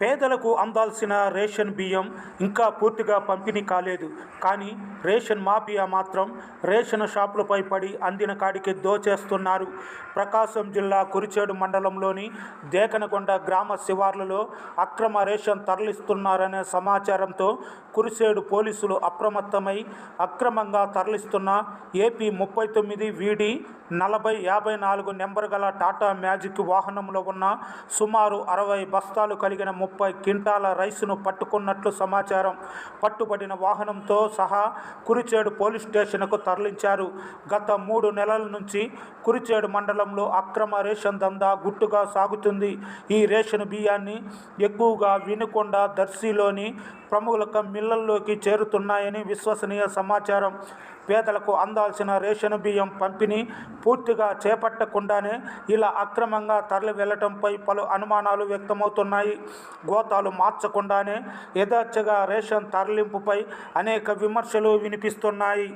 పేదలకు అందాల్సిన రేషన్ బియ్యం ఇంకా పూర్తిగా పంపిణీ కాలేదు. కానీ రేషన్ మాఫియా మాత్రం రేషన్ షాపులపై పడి అందిన కాడికి దోచేస్తున్నారు. ప్రకాశం జిల్లా కురిచేడు మండలంలోని దేకనకొండ గ్రామ శివార్లలో అక్రమ రేషన్ తరలిస్తున్నారనే సమాచారంతో కురిసేడు పోలీసులు అప్రమత్తమై అక్రమంగా తరలిస్తున్న ఏపీ ముప్పై తొమ్మిది వీడి నలభై యాభై నాలుగు నెంబర్ గల టాటా మ్యాజిక్ వాహనంలో ఉన్న సుమారు అరవై బస్తాలు కలిగిన ముప్పై క్వింటాల రైసును పట్టుకున్నట్లు సమాచారం. పట్టుబడిన వాహనంతో సహా కురిచేడు పోలీస్ స్టేషన్కు తరలించారు. గత మూడు నెలల నుంచి కురిచేడు మండలంలో అక్రమ రేషన్ దందా గుట్టుగా సాగుతుంది. ఈ రేషన్ బియ్యాన్ని ఎక్కువగా వినుకొండ దర్శిలోని మిల్ ఇళ్ళల్లోకి చేరుతున్నాయని విశ్వసనీయ సమాచారం. పేదలకు అందాల్సిన రేషన్ బియ్యం పంపిణీ పూర్తిగా చేపట్టకుండానే ఇలా అక్రమంగా తరలి వెళ్ళటంపై పలు అనుమానాలు వ్యక్తమవుతున్నాయి. గోతాలు మార్చకుండానే యథార్చగా రేషన్ తరలింపుపై అనేక విమర్శలు వినిపిస్తున్నాయి.